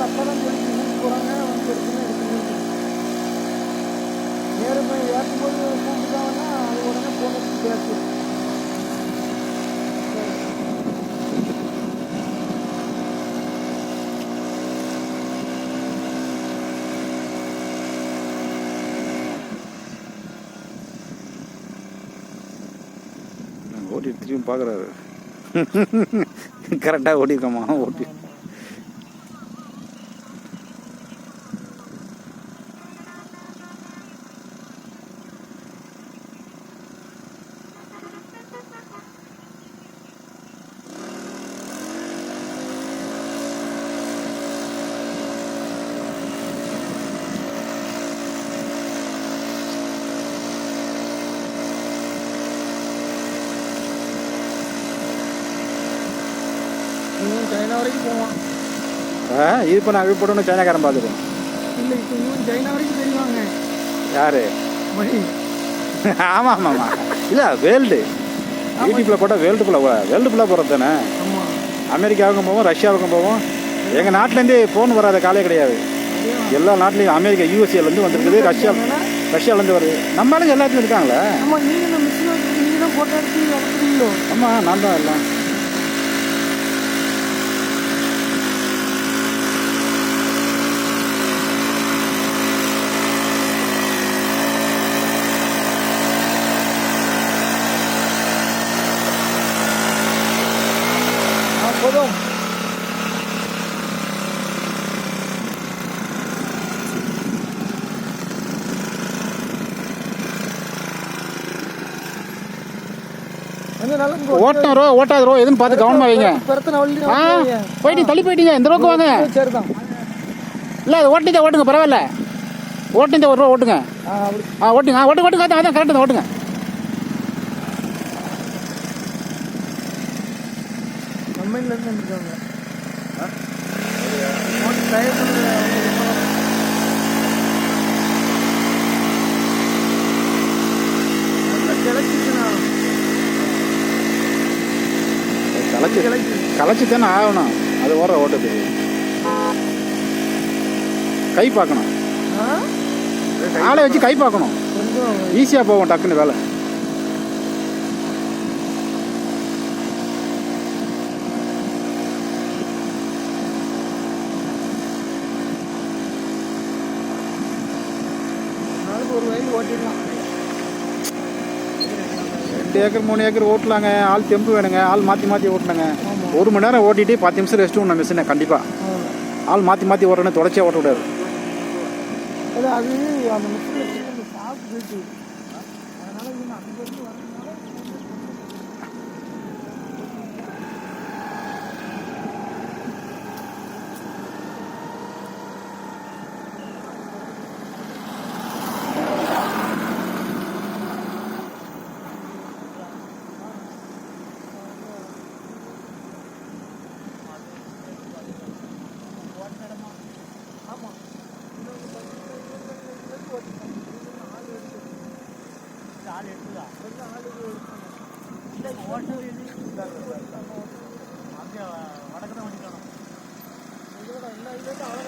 வந்து அப்போ தான் சொல்லி கூப்பிட்டு போகிறாங்க வந்து பிரச்சனை இருக்குன்னு நேரம் ஏற்றும்போது கூப்பிட்டாங்கன்னா அது உடனே போனது பேசு. ஓட்டி திரும்பி பார்க்குறாரு. கரெக்டாக ஓட்டியிருக்கோமா ஓட்டி சைனா வரைக்கும் போவான். ஆ இது பண்ண அழுப்பு போட்டோன்னு சைனாக்காரன் பார்த்துருவோம் இல்லை இப்போ இவன் சைனா வரைக்கும் தெரியுவாங்க யாரு? மணி. ஆமாம் ஆமாம்மா இல்லை வேர்ல்டு. யூடியூப்பில் போட்டால் வேர்ல்டு ஃபுல்லாக போகிறது தானே? ஆமாம் அமெரிக்காவுக்கும் போவோம் ரஷ்யாவுக்கும் போவோம். எங்கள் நாட்டிலேருந்தே ஃபோன் வராத காலே கிடையாது. எல்லா நாட்டிலையும் அமெரிக்கா யூஎஸ்ஏலேருந்து வந்திருக்குது ரஷ்யா ரஷ்யாலேருந்து வருது. நம்ம எல்லாத்துலையும் இருக்காங்களே? ஆமாம் ஆமாம் நான் தான் எல்லாம். கொஞ்சம் நல்லா இங்க ஓட்டம் ரோ ஓட்டாத ரோ எதுன்னு பார்த்து கவனமாக வைங்க. ஆ போயிட்டு தள்ளி போயிட்டீங்க இந்த ரோக்கு வாங்க. இல்லை அது ஓட்டிங்க ஓட்டுங்க பரவாயில்ல. ஓட்டிங்க ஒரு ரூபா ஓட்டுங்க. ஆ ஓட்டுங்க ஆ, ஓட்டுங்க ஓட்டுங்க அதான் அதான் கரெக்டு தான் ஓட்டுங்க. கம்பெனில களைச்சி கிளச்சி. தானே ஆகணும். அது ஓடுற ஓட்டத்துக்கு. கை பார்க்கணும். ஆளை வச்சு கை பார்க்கணும். ஈஸியாக போகும் டக்குன்னு வேலை. ஒரு வயல் ஓட்டிடலாம். ரெண்டு ஏக்கர் மூணு ஏக்கர் ஓட்டலாங்க. ஆள் தெம்பு வேணுங்க. ஆள் மாற்றி மாற்றி ஓட்டணுங்க. ஒரு மணி நேரம் ஓட்டிட்டு பத்து நிமிஷம் ரெஸ்ட் விடணும் மிஷினை கண்டிப்பாக ஆள் மாற்றி மாற்றி ஓட்டணும் தொடர்ச்சியாக ஓட்ட விடாது அது அந்த தான் வண்டிக்கலாம் எல்லா இதுலேயும்